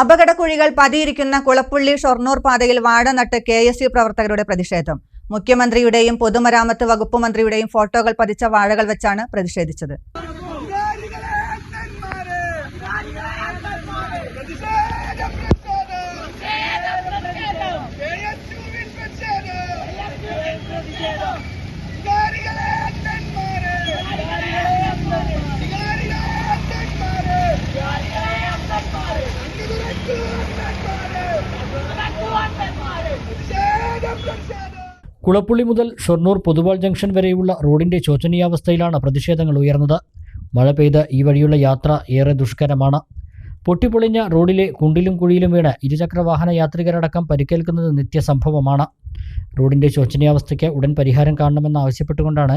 അപകടക്കുഴികൾ പതിയിരിക്കുന്ന കുളപ്പുള്ളി ഷൊർണൂർ പാതയിൽ വാഴ നട്ട് K S U പ്രവർത്തകരുടെ പ്രതിഷേധം. മുഖ്യമന്ത്രിയുടെയും പൊതുമരാമത്ത് വകുപ്പ് മന്ത്രിയുടെയും ഫോട്ടോകൾ പതിച്ച വാഴകൾ വെച്ചാണ് പ്രതിഷേധിച്ചത്. കുളപ്പുള്ളി മുതൽ ഷൊർണൂർ പൊതുവാൾ ജംഗ്ഷൻ വരെയുള്ള റോഡിന്റെ ശോചനീയാവസ്ഥയിലാണ് പ്രതിഷേധങ്ങൾ ഉയർന്നത്. മഴ പെയ്ത് ഈ വഴിയുള്ള യാത്ര ഏറെ ദുഷ്കരമാണ്. പൊട്ടിപ്പൊളിഞ്ഞ റോഡിലെ കുണ്ടിലും കുഴിയിലും വീണ് ഇരുചക്രവാഹന യാത്രികരടക്കം പരിക്കേൽക്കുന്നത് നിത്യസംഭവമാണ്. റോഡിന്റെ ശോചനീയാവസ്ഥയ്ക്ക് ഉടൻ പരിഹാരം കാണണമെന്ന് ആവശ്യപ്പെട്ടുകൊണ്ടാണ്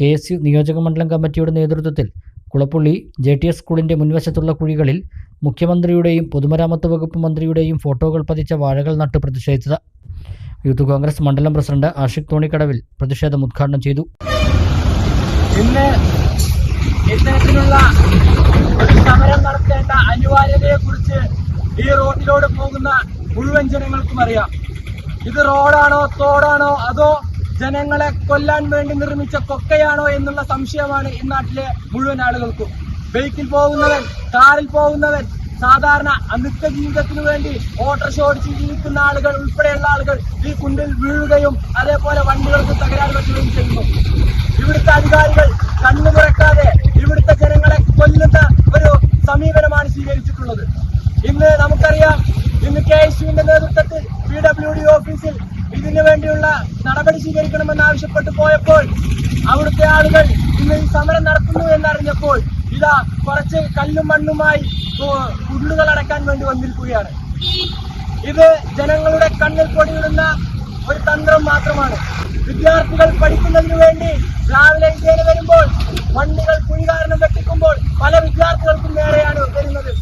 കെ എസ് യു നിയോജകമണ്ഡലം കമ്മിറ്റിയുടെ നേതൃത്വത്തിൽ കുളപ്പുള്ളി ജെ ടി എസ് സ്കൂളിന്റെ മുൻവശത്തുള്ള കുഴികളിൽ മുഖ്യമന്ത്രിയുടെയും പൊതുമരാമത്ത് വകുപ്പ് മന്ത്രിയുടെയും ഫോട്ടോകൾ പതിച്ച വാഴകൾ നട്ട് പ്രതിഷേധിച്ചത് യൂത്ത് കോൺഗ്രസ് മണ്ഡലം പ്രസിഡന്റ് ആഷിഖ് തോണിക്കടവിൽ പ്രതിഷേധം ഉദ്ഘാടനം ചെയ്തു. ഒരു സമരം നടത്തേണ്ട അനിവാര്യതയെ കുറിച്ച് ഈ റോഡിലൂടെ പോകുന്ന മുഴുവൻ ജനങ്ങൾക്കും അറിയാം. ഇത് റോഡാണോ തോടാണോ അതോ ജനങ്ങളെ കൊല്ലാൻ വേണ്ടി നിർമ്മിച്ച കൊക്കയാണോ എന്നുള്ള സംശയമാണ് ഈ നാട്ടിലെ മുഴുവൻ ആളുകൾക്കും. ബൈക്കിൽ പോകുന്നവൻ കാറിൽ പോകുന്നവൻ സാധാരണ നിത്യ ജീവിതത്തിന് വേണ്ടി ഓട്ടോറിക്ഷ ഓടിച്ച് ജീവിക്കുന്ന ആളുകൾ ഉൾപ്പെടെയുള്ള ആളുകൾ ഈ കുണ്ടിൽ വീഴുകയും അതേപോലെ വണ്ടികൾക്ക് തകരാറ് പറ്റുകയും ചെയ്യുന്നു. ഇവിടുത്തെ അധികാരികൾ കണ്ണു തുറക്കാതെ ഇവിടുത്തെ ജനങ്ങളെ കൊല്ലുന്ന ഒരു സമീപനമാണ് സ്വീകരിച്ചിട്ടുള്ളത്. ഇന്ന് നമുക്കറിയാം ഇന്ന് കെ എസ് യുവിന്റെ നേതൃത്വത്തിൽ പി ഡബ്ല്യു ഡി ഓഫീസിൽ ഇതിനു വേണ്ടിയുള്ള നടപടി സ്വീകരിക്കണമെന്ന് ആവശ്യപ്പെട്ടു പോയപ്പോൾ അവിടുത്തെ ആളുകൾ ഇന്ന് ഈ സമരം നടത്തുന്നു എന്നറിഞ്ഞപ്പോൾ ഇതാ കുറച്ച് കല്ലും മണ്ണുമായി കുണ്ടുകൾ അടക്കാൻ വേണ്ടി വന്നിരിക്കുകയാണ്. ഇത് ജനങ്ങളുടെ കണ്ണിൽ പൊടിയിടുന്ന ഒരു തന്ത്രം മാത്രമാണ്. വിദ്യാർത്ഥികൾ പഠിക്കുന്നതിന് വേണ്ടി രാവിലെ ഇന്ത്യയിൽ വരുമ്പോൾ വണ്ടികൾ കുഴി കാരണം വെട്ടിക്കുമ്പോൾ പല വിദ്യാർത്ഥികൾക്കും നേരെയാണ് വരുന്നത്.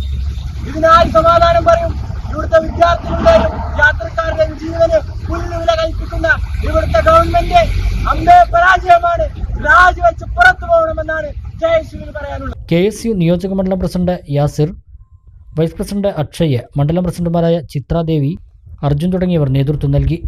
ഇതിനായി സമാധാനം പറയും ഇവിടുത്തെ വിദ്യാർത്ഥികളുടെയും യാത്രക്കാരുടെയും ജീവന് പുല്ലുവില കൽപ്പിക്കുന്ന ഇവിടുത്തെ ഗവൺമെന്റ് അമ്പേ പരാജയമാണ്. രാജിവെച്ച് പുറത്തു പോകണമെന്നാണ് യുവിന് പറയാനുള്ളത്. കെ എസ് യു നിയോജകമണ്ഡലം president Yasir vice president Akshay മണ്ഡലം പ്രസിഡന്റുമാരായ ചിത്രാദേവി അർജുൻ തുടങ്ങിയവർ നേതൃത്വം നൽകി.